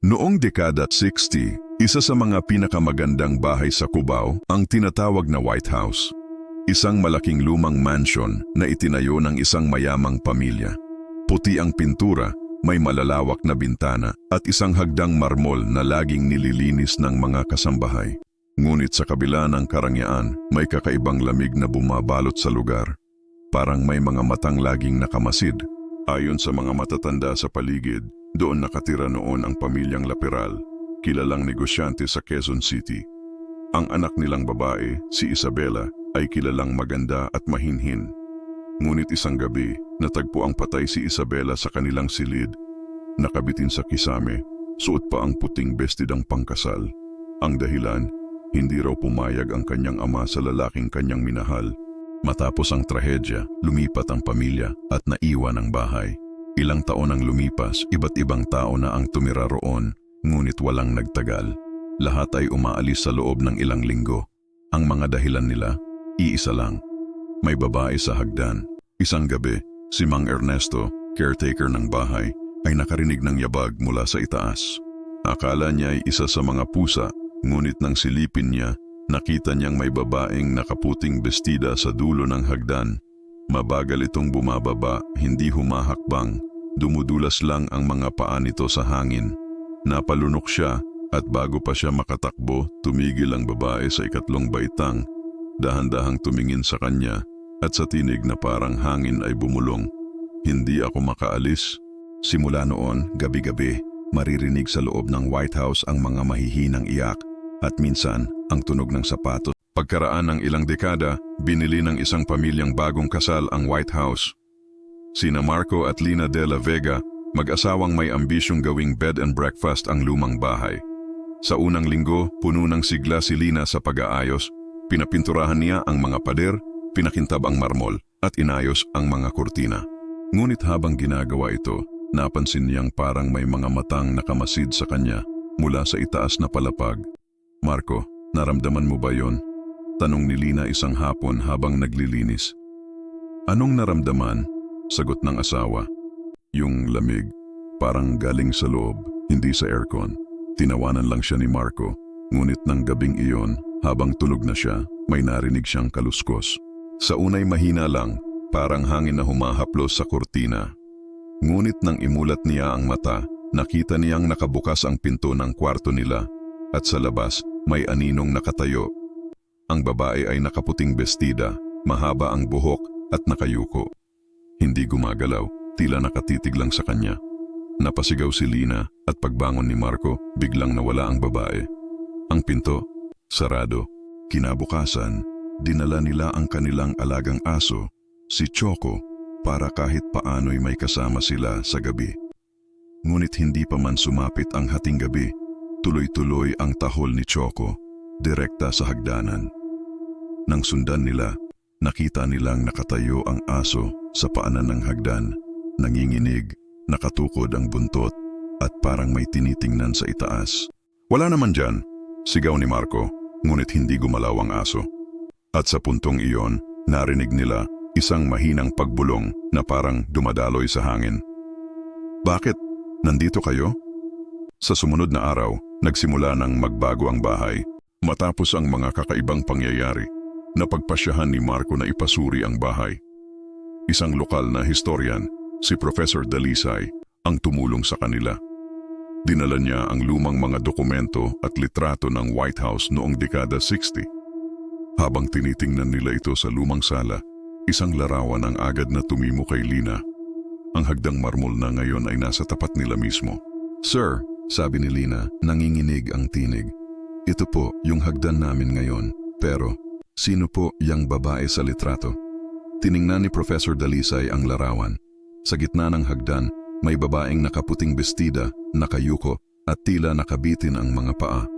Noong dekada 60, isa sa mga pinakamagandang bahay sa Cubao ang tinatawag na White House. Isang malaking lumang mansion na itinayo ng isang mayamang pamilya. Puti ang pintura, may malalawak na bintana at isang hagdang marmol na laging nililinis ng mga kasambahay. Ngunit sa kabila ng karangyaan, may kakaibang lamig na bumabalot sa lugar. Parang may mga matang laging nakamasid. Ayon sa mga matatanda sa paligid, doon nakatira noon ang pamilyang Laperal, kilalang negosyante sa Quezon City. Ang anak nilang babae, si Isabela, ay kilalang maganda at mahinhin. Ngunit isang gabi, natagpo ang patay si Isabela sa kanilang silid. Nakabitin sa kisame, suot pa ang puting bestidang pangkasal. Ang dahilan, hindi raw pumayag ang kanyang ama sa lalaking kanyang minahal. Matapos ang trahedya, lumipat ang pamilya at naiwan ang bahay. Ilang taon ang lumipas, iba't ibang tao na ang tumira roon, ngunit walang nagtagal. Lahat ay umaalis sa loob ng ilang linggo. Ang mga dahilan nila, iisa lang. May babae sa hagdan. Isang gabi, si Mang Ernesto, caretaker ng bahay, ay nakarinig ng yabag mula sa itaas. Akala niya ay isa sa mga pusa, ngunit nang silipin niya, nakita niyang may babaeng nakaputing bestida sa dulo ng hagdan. Mabagal itong bumababa, hindi humahakbang, dumudulas lang ang mga paa nito sa hangin. Napalunok siya at bago pa siya makatakbo, tumigil ang babae sa ikatlong baitang. Dahan-dahang tumingin sa kanya at sa tinig na parang hangin ay bumulong. Hindi ako makaalis. Simula noon, gabi-gabi, maririnig sa loob ng White House ang mga mahihinang iyak at minsan ang tunog ng sapatos. Pagkaraan ng ilang dekada, binili ng isang pamilyang bagong kasal ang White House. Sina Marco at Lina de la Vega, mag-asawang may ambisyong gawing bed and breakfast ang lumang bahay. Sa unang linggo, puno ng sigla si Lina sa pag-aayos. Pinapinturahan niya ang mga pader, pinakintab ang marmol at inayos ang mga kurtina. Ngunit habang ginagawa ito, napansin niyang parang may mga matang nakamasid sa kanya mula sa itaas na palapag. Marco, naramdaman mo ba yon? Tanong ni Lina isang hapon habang naglilinis. Anong naramdaman? Sagot ng asawa. Yung lamig, parang galing sa loob, hindi sa aircon. Tinawanan lang siya ni Marco, ngunit ng gabing iyon, habang tulog na siya, may narinig siyang kaluskos. Sa unay mahina lang, parang hangin na humahaplos sa kurtina. Ngunit nang imulat niya ang mata, nakita niyang nakabukas ang pinto ng kwarto nila at sa labas may aninong nakatayo ang babae ay nakaputing bestida, mahaba ang buhok at nakayuko. Hindi gumagalaw, tila nakatitig lang sa kanya. Napasigaw si Lina at pagbangon ni Marco, biglang nawala ang babae. Ang pinto, sarado. Kinabukasan, dinala nila ang kanilang alagang aso, si Choco, para kahit paano'y may kasama sila sa gabi. Ngunit hindi pa man sumapit ang hating gabi, tuloy-tuloy ang tahol ni Choco, direkta sa hagdanan. Nang sundan nila, nakita nilang nakatayo ang aso sa paanan ng hagdan, nanginginig, nakatukod ang buntot at parang may tinitingnan sa itaas. Wala naman dyan, sigaw ni Marco, ngunit hindi gumalaw ang aso. At sa puntong iyon, narinig nila isang mahinang pagbulong na parang dumadaloy sa hangin. Bakit? Nandito kayo? Sa sumunod na araw, nagsimula ng magbago ang bahay matapos ang mga kakaibang pangyayari napagpasyahan ni Marco na ipasuri ang bahay. Isang lokal na historian, si Professor Dalisay, ang tumulong sa kanila. Dinala niya ang lumang mga dokumento at litrato ng White House noong dekada 60. Habang tinitingnan nila ito sa lumang sala, isang larawan ang agad na tumimo kay Lina. Ang hagdang marmol na ngayon ay nasa tapat nila mismo. Sir, sabi ni Lina, nanginginig ang tinig. Ito po yung hagdan namin ngayon, pero Sino po yang babae sa litrato? Tiningnan ni Professor Dalisay ang larawan. Sa gitna ng hagdan, may babaeng nakaputing bestida, nakayuko, at tila nakabitin ang mga paa.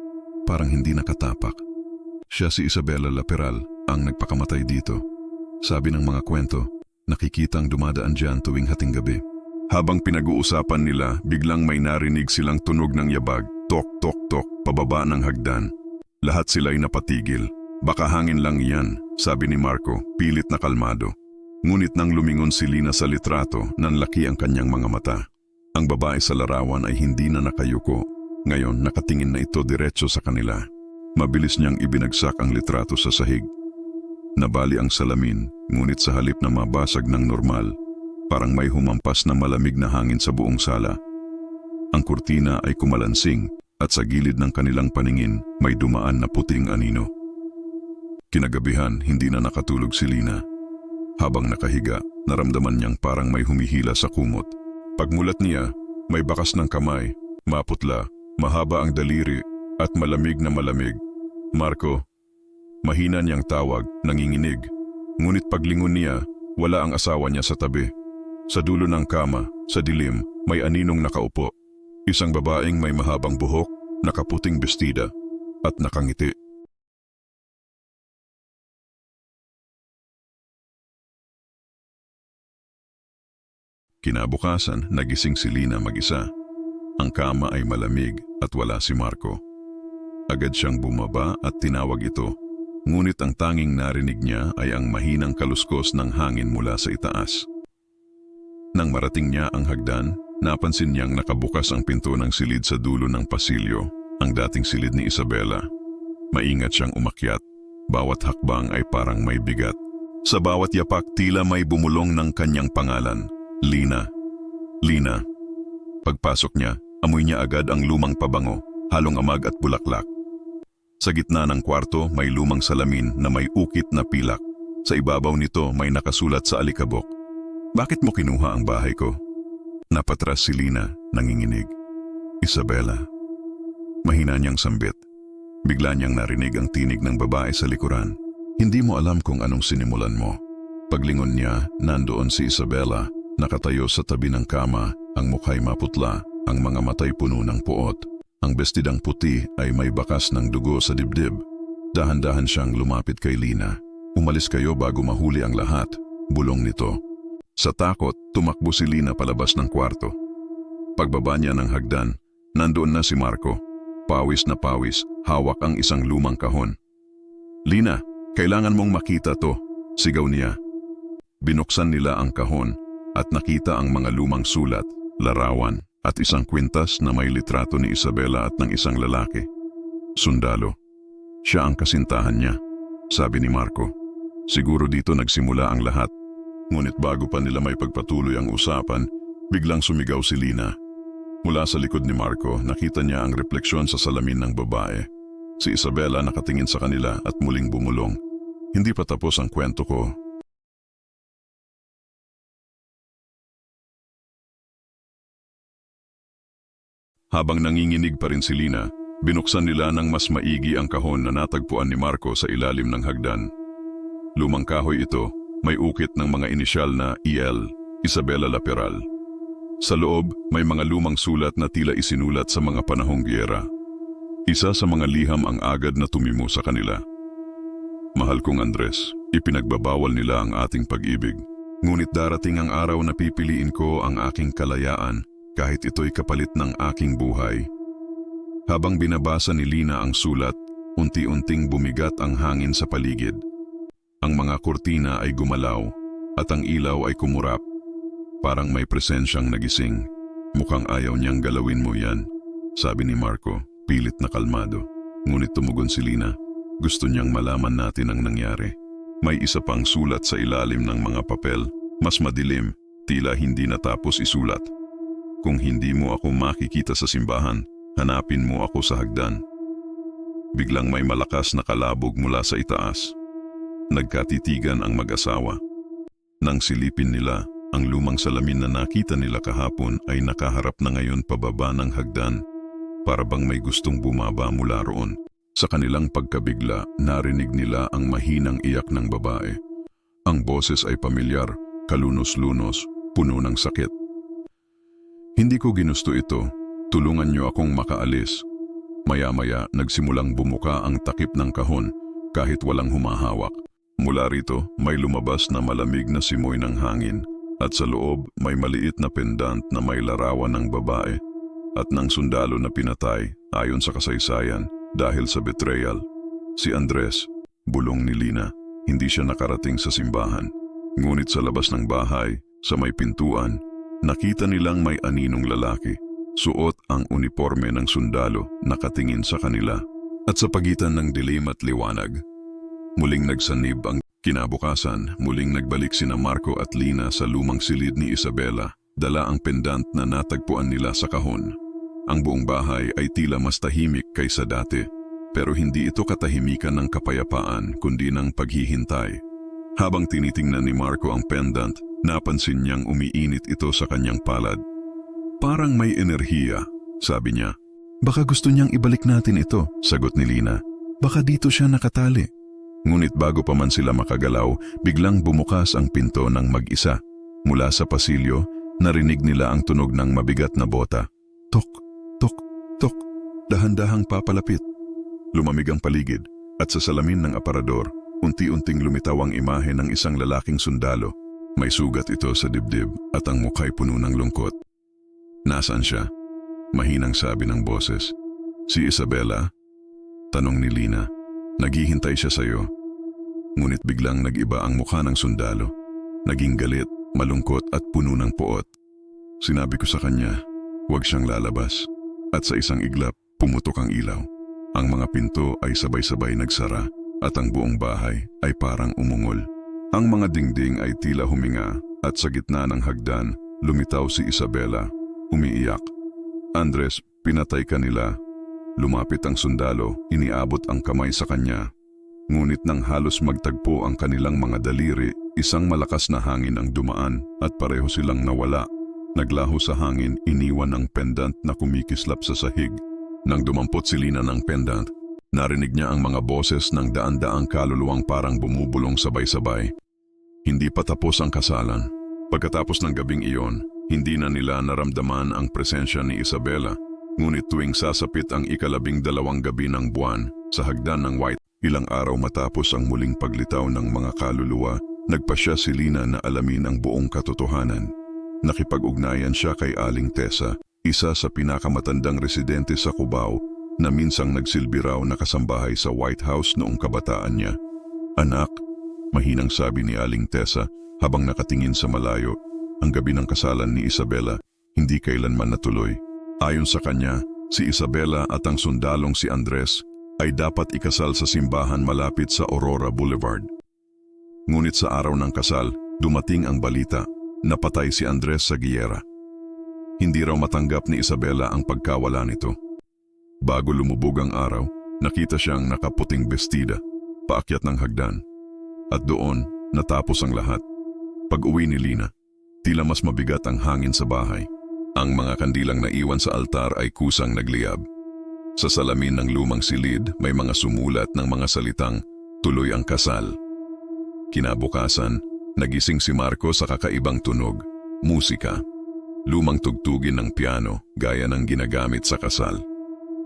Parang hindi nakatapak. Siya si Isabella Laperal, ang nagpakamatay dito. Sabi ng mga kwento, nakikitang dumadaan dyan tuwing hating gabi. Habang pinag-uusapan nila, biglang may narinig silang tunog ng yabag, tok tok tok, pababa ng hagdan. Lahat sila'y napatigil. Baka hangin lang yan, sabi ni Marco, pilit na kalmado. Ngunit nang lumingon si Lina sa litrato, nanlaki ang kanyang mga mata. Ang babae sa larawan ay hindi na nakayuko. Ngayon nakatingin na ito diretso sa kanila. Mabilis niyang ibinagsak ang litrato sa sahig. Nabali ang salamin, ngunit sa halip na mabasag ng normal, parang may humampas na malamig na hangin sa buong sala. Ang kurtina ay kumalansing at sa gilid ng kanilang paningin may dumaan na puting anino. Kinagabihan, hindi na nakatulog si Lina. Habang nakahiga, naramdaman niyang parang may humihila sa kumot. Pagmulat niya, may bakas ng kamay, maputla, mahaba ang daliri at malamig na malamig. Marco, mahina niyang tawag, nanginginig. Ngunit paglingon niya, wala ang asawa niya sa tabi. Sa dulo ng kama, sa dilim, may aninong nakaupo. Isang babaeng may mahabang buhok, nakaputing bestida, at nakangiti. Kinabukasan, nagising si Lina mag-isa. Ang kama ay malamig at wala si Marco. Agad siyang bumaba at tinawag ito. Ngunit ang tanging narinig niya ay ang mahinang kaluskos ng hangin mula sa itaas. Nang marating niya ang hagdan, napansin niyang nakabukas ang pinto ng silid sa dulo ng pasilyo, ang dating silid ni Isabela. Maingat siyang umakyat. Bawat hakbang ay parang may bigat. Sa bawat yapak tila may bumulong ng kanyang pangalan, Lina. Lina. Pagpasok niya, amoy niya agad ang lumang pabango, halong amag at bulaklak. Sa gitna ng kwarto may lumang salamin na may ukit na pilak. Sa ibabaw nito may nakasulat sa alikabok. Bakit mo kinuha ang bahay ko? Napatras si Lina, nanginginig. Isabela. Mahina niyang sambit. Bigla niyang narinig ang tinig ng babae sa likuran. Hindi mo alam kung anong sinimulan mo. Paglingon niya, nandoon si Isabela, nakatayo sa tabi ng kama, ang mukha'y maputla, ang mga matay puno ng puot. Ang bestidang puti ay may bakas ng dugo sa dibdib. Dahan-dahan siyang lumapit kay Lina. Umalis kayo bago mahuli ang lahat, bulong nito. Sa takot, tumakbo si Lina palabas ng kwarto. Pagbaba niya ng hagdan, nandoon na si Marco. Pawis na pawis, hawak ang isang lumang kahon. Lina, kailangan mong makita to, sigaw niya. Binuksan nila ang kahon at nakita ang mga lumang sulat, larawan at isang kwintas na may litrato ni Isabela at ng isang lalaki. Sundalo. Siya ang kasintahan niya, sabi ni Marco. Siguro dito nagsimula ang lahat. Ngunit bago pa nila may pagpatuloy ang usapan, biglang sumigaw si Lina. Mula sa likod ni Marco, nakita niya ang refleksyon sa salamin ng babae. Si Isabela nakatingin sa kanila at muling bumulong. Hindi pa tapos ang kwento ko. Habang nanginginig pa rin si Lina, binuksan nila ng mas maigi ang kahon na natagpuan ni Marco sa ilalim ng hagdan. Lumang kahoy ito, may ukit ng mga inisyal na EL, Isabela Laperal. Sa loob, may mga lumang sulat na tila isinulat sa mga panahong giyera. Isa sa mga liham ang agad na tumimo sa kanila. Mahal kong Andres, ipinagbabawal nila ang ating pag-ibig. Ngunit darating ang araw na pipiliin ko ang aking kalayaan kahit ito'y kapalit ng aking buhay. Habang binabasa ni Lina ang sulat, unti-unting bumigat ang hangin sa paligid. Ang mga kurtina ay gumalaw at ang ilaw ay kumurap. Parang may presensyang nagising. Mukhang ayaw niyang galawin mo yan, sabi ni Marco, pilit na kalmado. Ngunit tumugon si Lina, gusto niyang malaman natin ang nangyari. May isa pang sulat sa ilalim ng mga papel, mas madilim, tila hindi natapos isulat. Kung hindi mo ako makikita sa simbahan, hanapin mo ako sa hagdan. Biglang may malakas na kalabog mula sa itaas. Nagkatitigan ang mag-asawa. Nang silipin nila, ang lumang salamin na nakita nila kahapon ay nakaharap na ngayon pababa ng hagdan para bang may gustong bumaba mula roon. Sa kanilang pagkabigla, narinig nila ang mahinang iyak ng babae. Ang boses ay pamilyar, kalunos-lunos, puno ng sakit. Hindi ko ginusto ito. Tulungan niyo akong makaalis. Maya-maya nagsimulang bumuka ang takip ng kahon kahit walang humahawak. Mula rito may lumabas na malamig na simoy ng hangin at sa loob may maliit na pendant na may larawan ng babae at ng sundalo na pinatay ayon sa kasaysayan dahil sa betrayal. Si Andres, bulong ni Lina, hindi siya nakarating sa simbahan. Ngunit sa labas ng bahay, sa may pintuan, nakita nilang may aninong lalaki. Suot ang uniforme ng sundalo nakatingin sa kanila. At sa pagitan ng dilim at liwanag, muling nagsanib ang kinabukasan, muling nagbalik sina Marco at Lina sa lumang silid ni Isabela, dala ang pendant na natagpuan nila sa kahon. Ang buong bahay ay tila mas tahimik kaysa dati, pero hindi ito katahimikan ng kapayapaan kundi ng paghihintay. Habang tinitingnan ni Marco ang pendant, napansin niyang umiinit ito sa kanyang palad. Parang may enerhiya, sabi niya. Baka gusto niyang ibalik natin ito, sagot ni Lina. Baka dito siya nakatali. Ngunit bago pa man sila makagalaw, biglang bumukas ang pinto ng mag-isa. Mula sa pasilyo, narinig nila ang tunog ng mabigat na bota. Tok, tok, tok, dahan-dahang papalapit. Lumamig ang paligid at sa salamin ng aparador, unti-unting lumitaw ang imahe ng isang lalaking sundalo. May sugat ito sa dibdib at ang mukha'y puno ng lungkot. Nasaan siya? Mahinang sabi ng boses. Si Isabella? Tanong ni Lina. Naghihintay siya sa'yo. Ngunit biglang nag-iba ang mukha ng sundalo. Naging galit, malungkot at puno ng poot. Sinabi ko sa kanya, huwag siyang lalabas. At sa isang iglap, pumutok ang ilaw. Ang mga pinto ay sabay-sabay nagsara at ang buong bahay ay parang umungol. Ang mga dingding ay tila huminga at sa gitna ng hagdan, lumitaw si Isabella, umiiyak. Andres, pinatay ka nila. Lumapit ang sundalo, iniabot ang kamay sa kanya. Ngunit nang halos magtagpo ang kanilang mga daliri, isang malakas na hangin ang dumaan at pareho silang nawala. Naglaho sa hangin, iniwan ang pendant na kumikislap sa sahig. Nang dumampot si Lina ng pendant, narinig niya ang mga boses ng daan-daang kaluluwang parang bumubulong sabay-sabay. Hindi pa tapos ang kasalan. Pagkatapos ng gabing iyon, hindi na nila naramdaman ang presensya ni Isabela, ngunit tuwing sasapit ang ikalabing dalawang gabi ng buwan sa hagdan ng White, ilang araw matapos ang muling paglitaw ng mga kaluluwa, nagpasya si Lina na alamin ang buong katotohanan. Nakipag-ugnayan siya kay Aling Tessa, isa sa pinakamatandang residente sa Cubao na minsang nagsilbi raw na kasambahay sa White House noong kabataan niya. Anak, mahinang sabi ni Aling Tessa habang nakatingin sa malayo ang gabi ng kasalan ni Isabela hindi kailanman natuloy. Ayon sa kanya, si Isabela at ang sundalong si Andres ay dapat ikasal sa simbahan malapit sa Aurora Boulevard. Ngunit sa araw ng kasal, dumating ang balita, napatay si Andres sa giyera. Hindi raw matanggap ni Isabela ang pagkawala nito. Bago lumubog ang araw, nakita siyang nakaputing bestida, paakyat ng hagdan. At doon, natapos ang lahat. Pag-uwi ni Lina, tila mas mabigat ang hangin sa bahay. Ang mga kandilang naiwan sa altar ay kusang nagliyab. Sa salamin ng lumang silid may mga sumulat ng mga salitang tuloy ang kasal. Kinabukasan, nagising si Marco sa kakaibang tunog, musika. Lumang tugtugin ng piano gaya ng ginagamit sa kasal.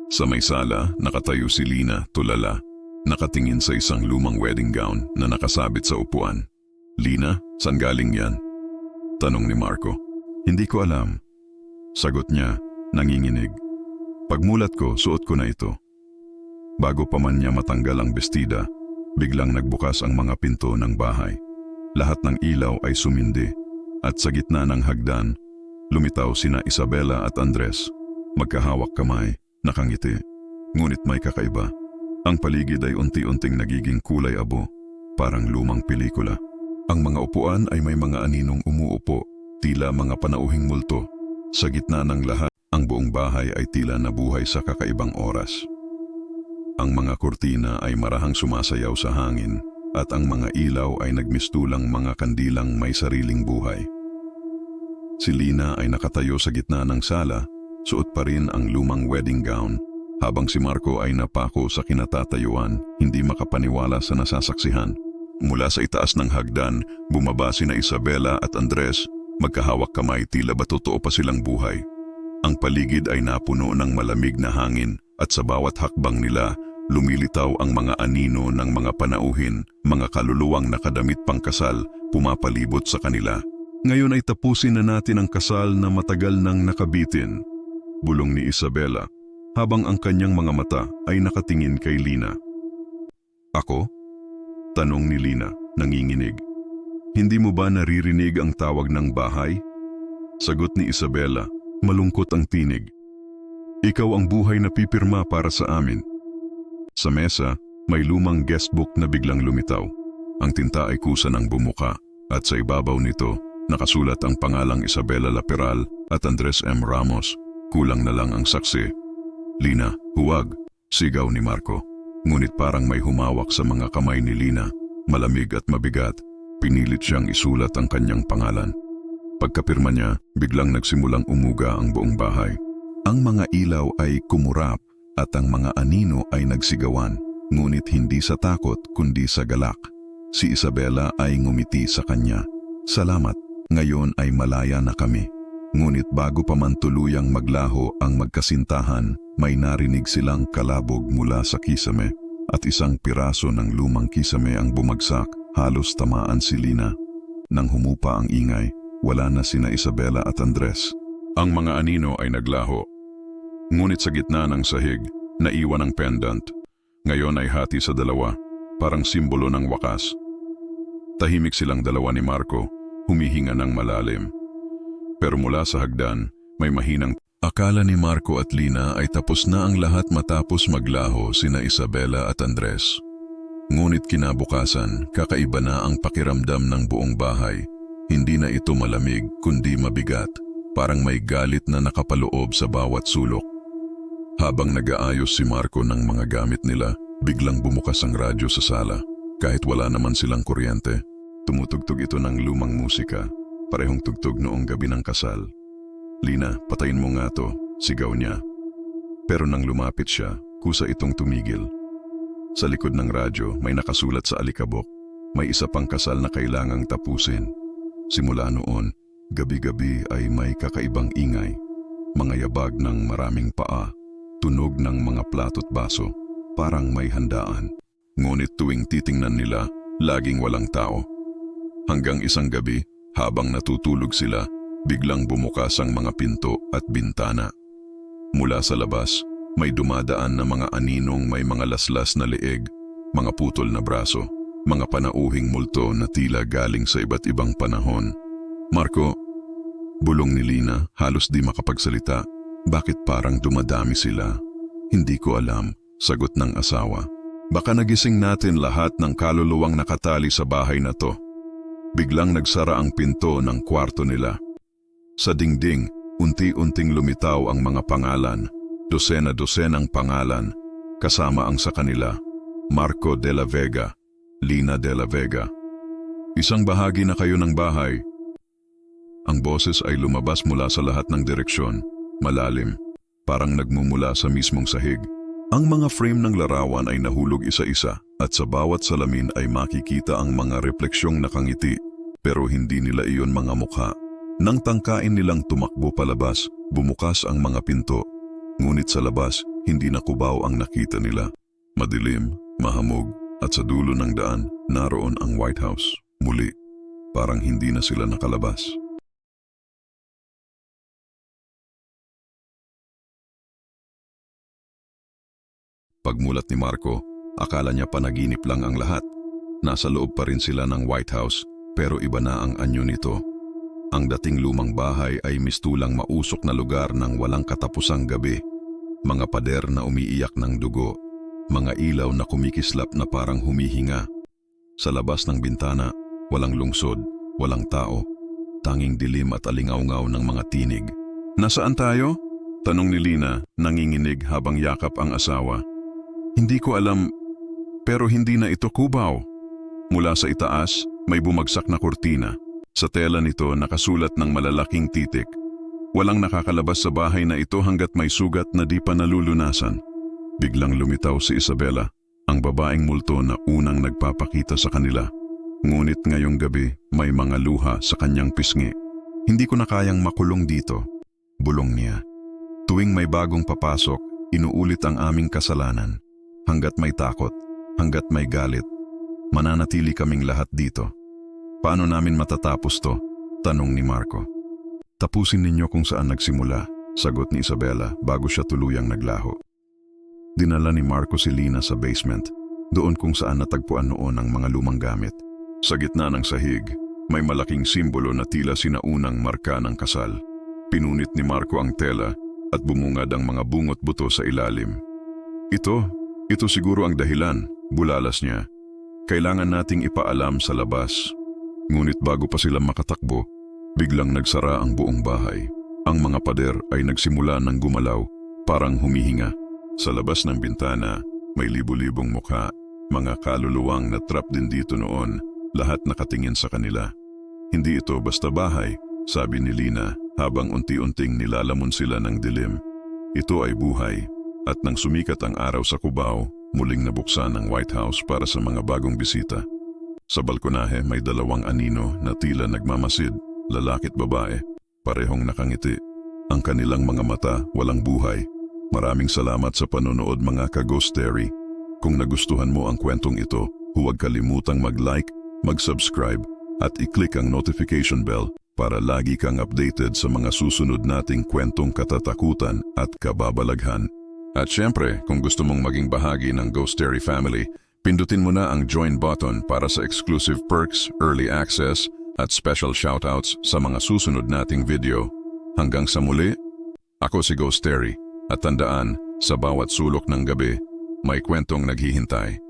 Sa may sala, nakatayo si Lina, tulala, nakatingin sa isang lumang wedding gown na nakasabit sa upuan. Lina, saan galing yan? Tanong ni Marco. Hindi ko alam. Sagot niya, nanginginig. Pagmulat ko, suot ko na ito. Bago pa man niya matanggal ang bestida, biglang nagbukas ang mga pinto ng bahay. Lahat ng ilaw ay sumindi at sa gitna ng hagdan, lumitaw sina Isabela at Andres. Magkahawak kamay, nakangiti. Ngunit may kakaiba. Ang paligid ay unti-unting nagiging kulay abo, parang lumang pelikula. Ang mga upuan ay may mga aninong umuupo, tila mga panauhing multo. Sa gitna ng lahat, ang buong bahay ay tila nabuhay sa kakaibang oras. Ang mga kurtina ay marahang sumasayaw sa hangin at ang mga ilaw ay nagmistulang mga kandilang may sariling buhay. Si Lina ay nakatayo sa gitna ng sala, suot pa rin ang lumang wedding gown, habang si Marco ay napako sa kinatatayuan, hindi makapaniwala sa nasasaksihan. Mula sa itaas ng hagdan, bumaba sina Isabela at Andres, magkahawak kamay tila ba totoo pa silang buhay. Ang paligid ay napuno ng malamig na hangin at sa bawat hakbang nila, lumilitaw ang mga anino ng mga panauhin, mga kaluluwang nakadamit pang kasal, pumapalibot sa kanila. Ngayon ay tapusin na natin ang kasal na matagal nang nakabitin. Bulong ni Isabela, habang ang kanyang mga mata ay nakatingin kay Lina. Ako? Tanong ni Lina, nanginginig. Hindi mo ba naririnig ang tawag ng bahay? Sagot ni Isabela, malungkot ang tinig. Ikaw ang buhay na pipirma para sa amin. Sa mesa, may lumang guestbook na biglang lumitaw. Ang tinta ay kusa ng bumuka at sa ibabaw nito nakasulat ang pangalang Isabela Laperal at Andres M. Ramos. Kulang na lang ang saksi. Lina, huwag, sigaw ni Marco. Ngunit parang may humawak sa mga kamay ni Lina. Malamig at mabigat, pinilit siyang isulat ang kanyang pangalan. Pagkapirma niya, biglang nagsimulang umuga ang buong bahay. Ang mga ilaw ay kumurap at ang mga anino ay nagsigawan, ngunit hindi sa takot kundi sa galak. Si Isabela ay ngumiti sa kanya. Salamat, ngayon ay malaya na kami. Ngunit bago pa man tuluyang maglaho ang magkasintahan, may narinig silang kalabog mula sa kisame at isang piraso ng lumang kisame ang bumagsak, halos tamaan si Lina. Nang humupa ang ingay, wala na sina Isabela at Andres. Ang mga anino ay naglaho. Ngunit sa gitna ng sahig, naiwan ang pendant. Ngayon ay hati sa dalawa, parang simbolo ng wakas. Tahimik silang dalawa ni Marco, humihinga ng malalim. Pero mula sa hagdan, may mahinang Akala ni Marco at Lina ay tapos na ang lahat matapos maglaho sina Isabela at Andres. Ngunit kinabukasan, kakaiba na ang pakiramdam ng buong bahay. Hindi na ito malamig kundi mabigat, parang may galit na nakapaloob sa bawat sulok. Habang nag-aayos si Marco ng mga gamit nila, biglang bumukas ang radyo sa sala. Kahit wala naman silang kuryente, tumutugtog ito ng lumang musika, parehong tugtog noong gabi ng kasal. Lina, patayin mo nga to, sigaw niya. Pero nang lumapit siya, kusa itong tumigil. Sa likod ng radyo may nakasulat sa alikabok, may isa pang kasal na kailangang tapusin. Simula noon, gabi-gabi ay may kakaibang ingay, mga yabag ng maraming paa, tunog ng mga plato't baso, parang may handaan. Ngunit tuwing titingnan nila, laging walang tao. Hanggang isang gabi, habang natutulog sila, biglang bumukas ang mga pinto at bintana. Mula sa labas, may dumadaan na mga aninong may mga laslas na leeg, mga putol na braso, mga panauhing multo na tila galing sa iba't ibang panahon. Marco, bulong ni Lina halos di makapagsalita. Bakit parang dumadami sila? Hindi ko alam, sagot ng asawa. Baka nagising natin lahat ng kaluluwang nakatali sa bahay na to. Biglang nagsara ang pinto ng kwarto nila. Sa dingding, unti-unting lumitaw ang mga pangalan, dosena-dosenang pangalan, kasama ang sa kanila, Marco de la Vega, Lina de la Vega. Isang bahagi na kayo ng bahay. Ang boses ay lumabas mula sa lahat ng direksyon, malalim, parang nagmumula sa mismong sahig. Ang mga frame ng larawan ay nahulog isa-isa at sa bawat salamin ay makikita ang mga refleksyong nakangiti pero hindi nila iyon mga mukha. Nang tangkain nilang tumakbo palabas, bumukas ang mga pinto. Ngunit sa labas, hindi na kubaw ang nakita nila. Madilim, mahamog, at sa dulo ng daan, naroon ang White House. Muli, parang hindi na sila nakalabas. Pagmulat ni Marco, akala niya panaginip lang ang lahat. Nasa loob pa rin sila ng White House pero iba na ang anyo nito. Ang dating lumang bahay ay mistulang mausok na lugar ng walang katapusang gabi. Mga pader na umiiyak ng dugo, mga ilaw na kumikislap na parang humihinga. Sa labas ng bintana, walang lungsod, walang tao, tanging dilim at alingaungaw ng mga tinig. Nasaan tayo? Tanong ni Lina, nanginginig habang yakap ang asawa. Hindi ko alam, pero hindi na ito kubaw. Mula sa itaas, may bumagsak na kurtina. Sa tela nito nakasulat ng malalaking titik. Walang nakakalabas sa bahay na ito hanggat may sugat na di pa nalulunasan. Biglang lumitaw si Isabela, ang babaeng multo na unang nagpapakita sa kanila. Ngunit ngayong gabi may mga luha sa kanyang pisngi. Hindi ko na kayang makulong dito, bulong niya. Tuwing may bagong papasok, inuulit ang aming kasalanan. Hanggat may takot, hanggat may galit, mananatili kaming lahat dito. Paano namin matatapos to? Tanong ni Marco. Tapusin ninyo kung saan nagsimula, sagot ni Isabella bago siya tuluyang naglaho. Dinala ni Marco si Lina sa basement, doon kung saan natagpuan noon ang mga lumang gamit. Sa gitna ng sahig, may malaking simbolo na tila sinaunang marka ng kasal. Pinunit ni Marco ang tela at bumungad ang mga bungot buto sa ilalim. Ito, ito siguro ang dahilan, bulalas niya. Kailangan nating ipaalam sa labas. Ngunit bago pa sila makatakbo, biglang nagsara ang buong bahay. Ang mga pader ay nagsimula ng gumalaw, parang humihinga. Sa labas ng bintana, may libu-libong mukha, mga kaluluwang na trap din dito noon, lahat nakatingin sa kanila. Hindi ito basta bahay, sabi ni Lina habang unti-unting nilalamon sila ng dilim. Ito ay buhay, at nang sumikat ang araw sa Cubao, muling nabuksan ang White House para sa mga bagong bisita. Sa balkonahe may dalawang anino na tila nagmamasid, lalaki't babae, parehong nakangiti. Ang kanilang mga mata walang buhay. Maraming salamat sa panonood mga ka-Ghostery. Kung nagustuhan mo ang kwentong ito, huwag kalimutang mag-like, mag-subscribe, at i-click ang notification bell para lagi kang updated sa mga susunod nating kwentong katatakutan at kababalaghan. At syempre, kung gusto mong maging bahagi ng Ghostery family, pindutin mo na ang join button para sa exclusive perks, early access, at special shoutouts sa mga susunod nating video. Hanggang sa muli, ako si Ghostery at tandaan, sa bawat sulok ng gabi, may kwentong naghihintay.